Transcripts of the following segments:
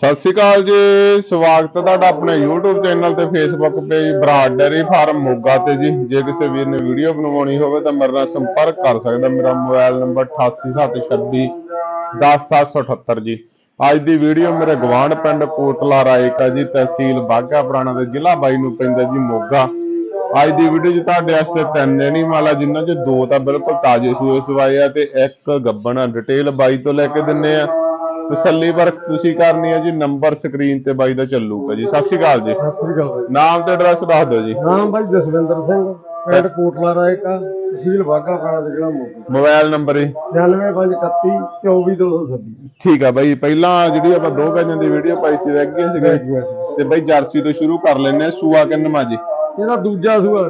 ਸਤਿ ਸ਼੍ਰੀ ਅਕਾਲ ਜੀ, ਸਵਾਗਤ ਹੈ ਤੁਹਾਡਾ ਆਪਣੇ YouTube ਚੈਨਲ ਤੇ Facebook page Brar dairy farm Moga ਤੇ ਜੀ। ਜੇ ਕਿਸੇ ਵੀਰ ਨੇ ਵੀਡੀਓ ਬਣਵਾਉਣੀ ਹੋਵੇ ਤਾਂ ਮੇਰੇ ਨਾਲ ਸੰਪਰਕ ਕਰ ਸਕਦਾ। ਮੇਰਾ ਮੋਬਾਈਲ ਨੰਬਰ 8876 10778 ਜੀ। ਅੱਜ ਦੀ ਵੀਡੀਓ ਮੇਰੇ ਗਵਾਂਢ ਪਿੰਡ ਕੋਟਲਾ ਰਾਏਕਾ ਜੀ, ਤਹਿਸੀਲ ਬਾਘਾ ਪੁਰਾਣਾ ਦੇ ਜ਼ਿਲ੍ਹਾ ਬਾਈ ਨੂੰ ਪੈਂਦਾ ਜੀ, ਮੋਗਾ। ਅੱਜ ਦੀ ਵੀਡੀਓ 'ਚ ਤੁਹਾਡੇ ਵਾਸਤੇ ਤਿੰਨ ਨੇ ਨਹੀਂ ਮਾਲਾ ਜਿਨ੍ਹਾਂ 'ਚ ਦੋ ਤਾਂ ਬਿਲਕੁਲ ਤਾਜ਼ੇ ਸੂਏ ਸਵਾਏ ਆ ਤੇ ਇੱਕ ਗੱਬਣਾ ਡਿਟੇਲ ਬਾਈ ਤੋਂ ਲੈ ਕੇ ਦਿੰਨੇ ਆ। ਤਸੱਲੀ ਵਰਕ ਤੁਸੀਂ ਕਰਨੀ ਹੈ ਜੀ ਨੰਬਰ ਸਕਰੀਨ ਤੇ ਬਾਈ ਦਾ ਚੱਲੂਗਾ ਜੀ। ਸਤਿ ਸ਼੍ਰੀ ਅਕਾਲ ਜੀ। ਸਤਿ ਸ੍ਰੀ ਅਕਾਲ ਬਾਈ। ਨਾਮ ਤੇ ਐਡਰੈਸ ਦੱਸ ਦਿਓ ਜੀ। ਨਾਮ ਬਾਈ ਜਸਵਿੰਦਰ ਸਿੰਘ ਪਿੰਡ ਕੋਟਲਾ ਰਾਏਕਾ ਤਹਿਸੀਲ ਬਾਗਾ ਪੁਰਾਣਾ ਤੇ ਜ਼ਿਲ੍ਹਾ ਮੋਗਾ। ਮੋਬਾਈਲ ਨੰਬਰ 96531 24226 ਠੀਕ ਆ ਬਾਈ ਪਹਿਲਾਂ ਜਿਹੜੀ ਆਪਾਂ ਦੋ ਗਾਈਆਂ ਦੀ ਵੀਡੀਓ ਪਾਈ ਸੀ ਰਹਿ ਗਈਆਂ ਸੀਗੇ ਤੇ ਬਾਈ ਜਰਸੀ ਤੋਂ ਸ਼ੁਰੂ ਕਰ ਲੈਨੇ ਆ ਸੂਆ ਕਿੰਨਵਾਂ ਜੀ? ਇਹਦਾ ਦੂਜਾ ਸੂਆ।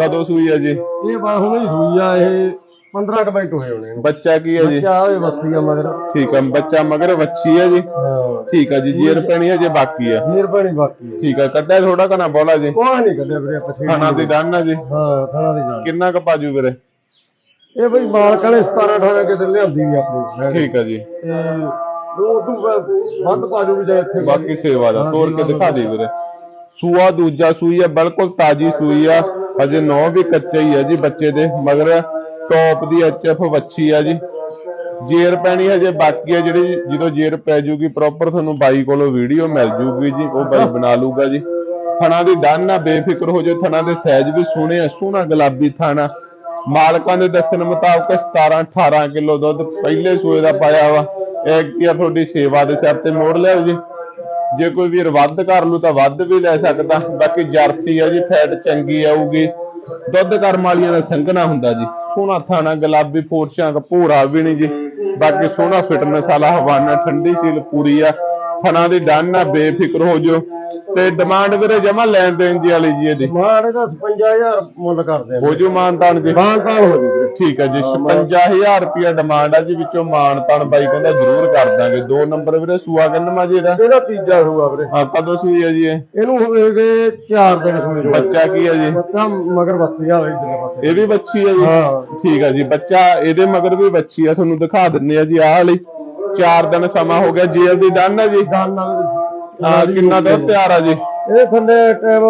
ਕਦੋਂ ਸੂਈ ਆ ਜੀ? ਇਹ ਬਾ ਹੁਣ ਹੀ ਸੂਈ ਆ ਇਹ 15 ਕੁ ਮਿੰਟ ਹੋਏ ਹੋਣੇ ਇਹਨੂੰ ਬੱਚਾ ਕੀ ਹੈ ਜੀ? ਬੱਚਾ ਆ ਮਗਰ। ਠੀਕ ਆ ਬੱਚਾ ਮਗਰ ਵੱਛੀ ਹੈ ਜੀ। ਹਾਂ। ਠੀਕ ਆ ਜੀ ਜੇਰ ਪੈਣੀ ਹੈ ਜੇ ਬਾਕੀ ਆ? ਮਿਹਰਬਾਨੀ ਬਾਕੀ ਹੈ ਠੀਕ ਆ ਕੱਢਿਆ ਥੋੜਾ ਘਣਾ ਬੋਲਾ ਜੀ? ਕੋਹ ਨਹੀਂ ਕੱਢਿਆ ਵੀਰੇ ਪਛੇੜੀ ਖਾਣਾ ਦੀ ਡਨ ਆ ਜੀ? ਹਾਂ ਥਾਣਾ ਦੀ ਜਾਨ ਕਿੰਨਾ ਕ ਪਾਜੂ ਵੀਰੇ? ਇਹ ਬਈ ਮਾਲਕਾਂ ਨੇ 17 18 ਕਿਤੇ ਲਿਆਂਦੀ ਵੀ ਆਪਣੀ ਠੀਕ ਆ ਜੀ। ਤੇ ਉਹ ਤੋਂ ਵੱਧ ਪਾਜੂ ਵੀ ਜਾਏ ਇੱਥੇ ਬਾਕੀ ਸੇਵਾ ਦਾ ਤੋੜ ਕੇ ਦਿਖਾ ਦੇ। ਵੀਰੇ। ਸੂਆ ਦੂਜਾ ਸੂਈ ਆ ਬਿਲਕੁਲ ਤਾਜੀ ਸੂਈ ਆ। ਅਜੇ ਨੌ ਵੀ ਕੱਚਾ ਹੀ ਆ ਜੀ ਬੱਚੇ ਦੇ ਮਗਰ ਟੌਪ ਦੀ ਐਚਐਫ ਵੱਛੀ ਆ ਜੀ। ਜੇਰ ਪੈਣੀ ਹਜੇ ਬਾਕੀ ਆ ਜਿਹੜੀ ਜਦੋਂ ਜੇਰ ਪੈ ਜੂਗੀ ਪ੍ਰੋਪਰ ਤੁਹਾਨੂੰ ਬਾਈ ਕੋਲੋਂ ਵੀਡੀਓ ਮਿਲ ਜੂਗੀ ਜੀ, ਉਹ ਬਾਈ ਬਣਾ ਲੂਗਾ ਜੀ। ਥਣਾ ਦੀ ਡਨ ਆ, ਬੇਫਿਕਰ ਹੋ ਜਾਓ, ਥਣਾ ਦੇ ਸਾਈਜ਼ ਵੀ ਸੋਹਣੇ ਆ, ਸੋਹਣਾ ਗੁਲਾਬੀ ਥਾਣਾ ਮਾਲਕਾਂ ਦੇ ਦੱਸਣ ਮੁਤਾਬਕ 17 18 ਕਿਲੋ ਦੁੱਧ ਪਹਿਲੇ ਸੂਏ ਦਾ ਪਾਇਆ ਵਾ। ਇੱਕ ਤੁਹਾਡੀ ਸੇਵਾ ਦੇ ਸਿਰ ਤੇ ਮੋੜ ਲਿਆ ਜੀ। ਜੇ ਕੋਈ ਵੀਰ ਵੱਧ ਕਰ ਲੂ ਤਾਂ ਵੱਧ ਵੀ ਲੈ ਸਕਦਾ। ਬਾਕੀ ਜਰਸੀ ਆ ਜੀ, ਫੈਟ ਚੰਗੀ ਆਊਗੀ। ਦੁੱਧ ਕਰਮ ਵਾਲੀਆਂ ਦਾ ਸੰਘਣਾ ਹੁੰਦਾ ਜੀ। ਸੋਹਣਾ ਥਾਣਾ, ਗੁਲਾਬੀ ਫੋਰਸ਼ਾਂ ਭੂਰਾ ਵੀ ਨਹੀਂ ਜੀ। ਬਾਕੀ ਸੋਹਣਾ ਫਿਟਨੈਸ ਵਾਲਾ ਹਵਾਨਾ, ਠੰਡੀ ਸੀਲ ਪੂਰੀ ਆ। ਥਣਾ ਦੀ ਡੰਨ ਆ, ਬੇਫਿਕਰ ਹੋ ਜਾਓ। ਤੇ ਡਿਮਾਂਡ ਵੀਰੇ ਜਮਾ ਲੈਣ ਦੇਣ ਦੀ ਵਾਲੀ ਜੀ ਇਹਦੀ। ਮਾਰ ਇਹਦਾ 55000 ਮੁੱਲ ਕਰਦੇ ਹੋ ਜੂ ਮਾਨਤਾਨ ਜੀ ਮਾਨਤਾਨ ਹੋ ਜੂ ਠੀਕ ਹੈ ਜੀ 55000 ਰੁਪਿਆ ਡਿਮਾਂਡ ਆ ਜੀ ਵਿੱਚੋਂ ਮਾਨਤਾਨ ਬਾਈ ਕਹਿੰਦਾ ਜ਼ਰੂਰ ਕਰ ਦਾਂਗੇ। ਦੋ ਨੰਬਰ ਵੀਰੇ ਸੂਆ ਕੰਨਮਾ ਜੀ ਇਹਦਾ? ਇਹਦਾ ਤੀਜਾ ਸੂਆ ਵੀਰੇ। ਆ ਕਦੋਂ ਸੂਈ ਹੈ ਜੀ ਇਹ? ਇਹਨੂੰ ਹੋਵੇਗੇ 4 ਦਿਨ ਨੂੰ ਬੱਚਾ ਕੀ ਹੈ ਜੀ? ਬੱਚਾ ਮਗਰ ਬੱਤੀ ਆ ਲਈ ਦਿਨ ਇਹ ਵੀ ਬੱਚੀ ਹੈ ਜੀ? ਹਾਂ। ਠੀਕ ਹੈ ਜੀ ਬੱਚਾ ਇਹਦੇ ਮਗਰ ਵੀ ਬੱਚੀ ਆ ਤੁਹਾਨੂੰ ਦਿਖਾ ਦਿੰਨੇ ਆ ਜੀ ਆਹ ਵਾਲੀ। 4 ਦਿਨ ਸਮਾਂ ਹੋ ਗਿਆ ਜੇਲ੍ਹ ਦੀ ਡਨ ਹੈ ਜੀ। ਦਾਨ ਨਾਲ ਆ ਕਿੰਨਾ ਦੁੱਧ ਤਿਆਰ ਆ ਜੀ? ਇਹਦੇ ਥੱਲੇ ਟਾਈਮ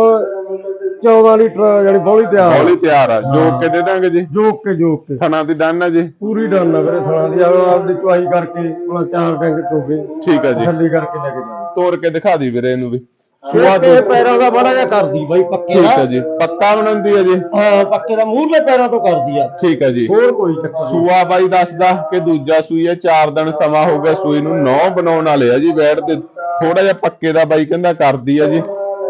14 ਲੀਟਰ ਜਿਹੜੀ ਬੋਲੀ ਤਿਆਰ ਆ। ਹੌਲੀ ਤਿਆਰ ਆ। ਜੋਕ ਕੇ ਦੇ ਦਾਂਗੇ ਜੀ? ਜੋਕ ਕੇ ਜੋਕ ਕੇ। ਥਣਾ ਦੀ ਡਨ ਜੀ? ਪੂਰੀ ਡਨ ਨਾ ਵੀਰੇ ਥਾਂ ਦੀ। ਆਪ- ਆਪਦੀ ਚੁਆਈ ਕਰਕੇ ਆਪਣਾ ਚਾਰ ਟੈਂਕ ਚੋਗੇ ਠੀਕ ਹੈ ਜੀ। ਥੱਲੀ ਕਰਕੇ ਲੈ ਕੇ ਜਾਓ। ਤੋੜ ਕੇ ਦਿਖਾ ਦੀ ਵੀਰੇ ਇਹਨੂੰ ਵੀ। ਸੁਆ ਪੈਰਾਂ ਦਾ ਬੜਾ ਜਿਹਾ ਕਰਦੀ ਬਾਈ ਪੱਕੇ ਠੀਕ ਦਾ। ਹੈ ਜੀ। ਪੱਕਾ ਬਣਾਉਂਦੀ ਹੈ ਜੀ। ਹਾਂ ਪੱਕੇ ਦਾ ਮੂਹਰਲੇ ਪੈਰਾਂ ਤੋਂ ਕਰਦੀ ਆ। ਠੀਕ ਹੈ ਜੀ। ਹੋਰ ਕੋਈ ਚੱਕਰ ਨਹੀਂ। ਸੂਆ ਬਾਈ ਦੱਸਦਾ ਕਿ ਦੂਜਾ ਸੂਈ ਹੈ 4 ਦਿਨ ਸਮਾਂ ਹੋ ਗਿਆ ਸੂਈ ਨੂੰ 9 ਬਣਾਉਣ ਵਾਲੇ ਆ ਜੀ ਬੈਠ ਤੇ। ਥੋੜਾ ਜਿਹਾ ਪੱਕੇ ਦਾ ਬਾਈ ਕਹਿੰਦਾ ਕਰਦੀ ਆ ਜੀ।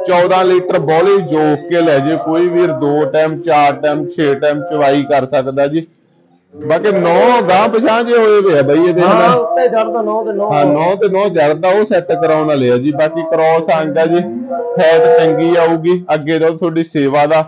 14 ਲੀਟਰ ਬੋਲੀ ਜੋਕ ਕੇ ਲੈ ਜੇ ਕੋਈ ਵੀਰ ਦੋ ਟਾਈਮ ਚਾਰ ਟਾਈਮ 6 ਟਾਈਮ ਚਵਾਈ ਕਰ ਸਕਦਾ ਜੀ। ਬਾਕੀ 9 ਗਾਂ ਪਛਾਂ ਜੇ ਹੋਏ ਵੇ ਬਾਈ ਇਹਦੇ ਹਾਂ ਨਾਲ। ਉੱਤੇ ਚੜਦਾ ਨੌ ਤੇ ਨੌ। ਹਾਂ 9 ਤੇ 9 ਜੜਦਾ ਉਹ ਸੈੱਟ ਕਰਾਉਣ ਵਾਲੇ ਆ ਜੀ। ਬਾਕੀ ਕ੍ਰੋਸ ਅੰਗ ਆ ਜੀ। ਫੈਟ ਚੰਗੀ ਆਊਗੀ। ਅੱਗੇ ਤੋਂ ਤੁਹਾਡੀ ਸੇਵਾ ਦਾ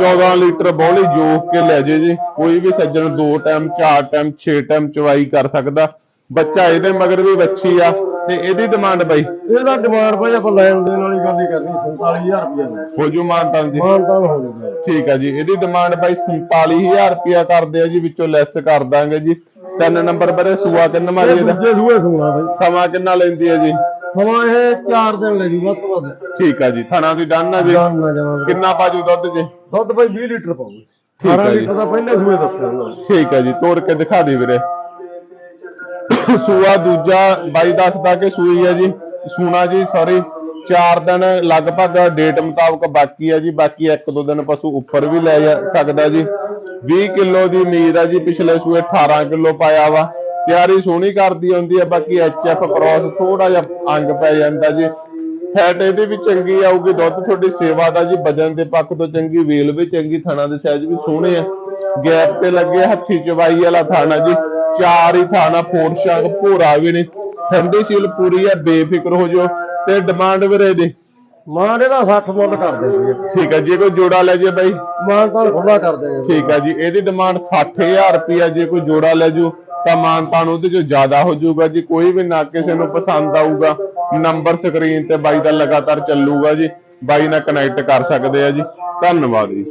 14 ਲੀਟਰ ਬੋਲੀ ਜੋਕ ਕੇ ਲੈ ਜੇ ਜੀ। ਕੋਈ ਵੀ ਸੱਜਣ ਦੋ ਟਾਈਮ ਚਾਰ ਟਾਈਮ 6 ਟਾਈਮ ਚਵਾਈ ਕਰ ਸਕਦਾ। ਬੱਚਾ ਇਹਦੇ ਮਗਰ ਵੀ ਬੱਚੀ ਆ। ਤੇ ਇਹਦੀ ਡਿਮਾਂਡ ਬਾਈ? ਇਹਦਾ ਡਿਮਾਂਡ ਭਾਈ ਆਪਾਂ ਲੈਣ ਦੇਣ ਵਾਲੀ ਗੱਲ ਹੀ ਕਰਨੀ 47000 ਰੁਪਏ ਹੋ ਜੂ ਮਾਨਤਾਨ ਜੀ ਮਾਨਤਾਨ ਹੋ ਜੂਗਾ। ਠੀਕ ਆ ਜੀ ਇਹਦੀ ਡਿਮਾਂਡ ਬਾਈ 47000 ਰੁਪਿਆ ਕਰਦੇ ਆ ਜੀ ਵਿੱਚੋਂ ਲੈਸ ਕਰ ਦਾਂਗੇ ਜੀ। ਤਿੰਨ ਨੰਬਰ ਬਰੇ ਸੂਆ ਕਿੰਨਾ ਮਾਰੀ ਇਹ ਇਹਦਾ? ਦੂਜੇ ਸੂਏ ਸੁਣਾ ਬਾਈ। ਸਮਾਂ ਕਿੰਨਾ ਲੈਂਦੀ ਹੈ ਜੀ? ਸਮਾਂ ਇਹ 4 ਦਿਨ ਲੈ ਜੂ ਵੱਧ ਤੋਂ ਵੱਧ। ਠੀਕ ਆ ਜੀ ਥਣਾ ਦੀ ਡਨ ਆ ਜੀ? ਕਿੰਨਾ ਪਾਜੂ ਦੁੱਧ ਜੀ? ਦੁੱਧ ਭਾਈ 20 ਲੀਟਰ ਪਾਉ ਠੀਕ 18 ਹੈ ਜੀ। ਲੀਟਰ ਦਾ ਪਹਿਲੇ ਸੂਏ ਦੱਸਿਆ ਠੀਕ ਹੈ ਜੀ ਤੋੜ ਕੇ ਦਿਖਾ ਦੇ ਵੀਰੇ। ਸੂਆ ਦੂਜਾ ਬਾਈ ਦੱਸਦਾ ਕਿ ਸੂਈ ਹੈ ਜੀ, ਸੂਣਾ ਜੀ ਸੌਰੀ 4 ਦਿਨ ਲਗਭਗ ਡੇਟ ਮੁਤਾਬਕ ਬਾਕੀ ਹੈ ਜੀ, ਬਾਕੀ ਇੱਕ ਦੋ ਦਿਨ ਪਸ਼ੂ ਉੱਪਰ ਵੀ ਲੈ ਜਾ ਸਕਦਾ ਜੀ। 20 ਕਿਲੋ ਦੀ ਉਮੀਦ ਹੈ ਜੀ, ਪਿਛਲੇ ਸੂਏ 18 ਕਿਲੋ ਪਾਇਆ ਵਾ। ਤਿਆਰੀ ਸੋਹਣੀ ਕਰਦੀ ਹੁੰਦੀ ਹੈ, ਬਾਕੀ ਐਚਐਫ ਕ੍ਰਾਸ ਥੋੜਾ ਜਿਹਾ ਅੰਗ ਪੈ ਜਾਂਦਾ ਜੀ। ਫੈਟ ਇਹਦੀ ਵੀ ਚੰਗੀ ਆਊਗੀ, ਦੁੱਧ ਤੁਹਾਡੀ ਸੇਵਾ ਦਾ ਜੀ, ਵਜਨ ਦੇ ਪੱਖ ਤੋਂ ਚੰਗੀ ਵੇਲ ਵੀ ਚੰਗੀ, ਥਣਾ ਦੇ ਸਾਈਜ਼ ਵੀ ਸੋਹਣੇ ਆ। ਗੈਪ ਤੇ ਲੱਗੇ, ਹੱਥੀ ਚਵਾਈ ਵਾਲਾ ਥਾਣਾ ਜੀ। ਚਾਰ ਹੀ ਥਾਣਾ ਫੋਰ ਸ਼ੰਕ ਭੋਰਾ ਵੀ ਨਹੀਂ। ਠੰਡੀ ਸੀਲ ਪੂਰੀ ਆ ਬੇਫਿਕਰ ਹੋ ਜਾਓ ਤੇ ਡਿਮਾਂਡ ਵੀਰੇ ਦੀ। ਮਾਂ ਇਹਦਾ 60 ਮੁੱਲ ਕਰਦੇ ਸੀ ਠੀਕ ਹੈ ਜੇ ਕੋਈ ਜੋੜਾ ਲੈ ਜੇ ਬਾਈ। ਮਾਂ ਤਾਂ ਖੁੱਲਾ ਕਰਦੇ ਜੀ ਠੀਕ ਹੈ ਜੀ ਇਹਦੀ ਡਿਮਾਂਡ 60000 ਰੁਪਿਆ ਜੇ ਕੋਈ ਜੋੜਾ ਲੈ ਜੂ ਤਾਂ ਮਾਨਤਾਨ ਉਹਦੇ ਚੋਂ ਜ਼ਿਆਦਾ ਹੋ ਜਾਊਗਾ ਜੀ। ਕੋਈ ਵੀ ਨਾ ਕਿਸੇ ਨੂੰ ਪਸੰਦ ਆਊਗਾ ਨੰਬਰ ਸਕਰੀਨ ਤੇ ਬਾਈ ਦਾ ਲਗਾਤਾਰ ਚੱਲੂਗਾ ਜੀ। ਬਾਈ ਨਾਲ ਕਨੈਕਟ ਕਰ ਸਕਦੇ ਆ ਜੀ। ਧੰਨਵਾਦ ਜੀ।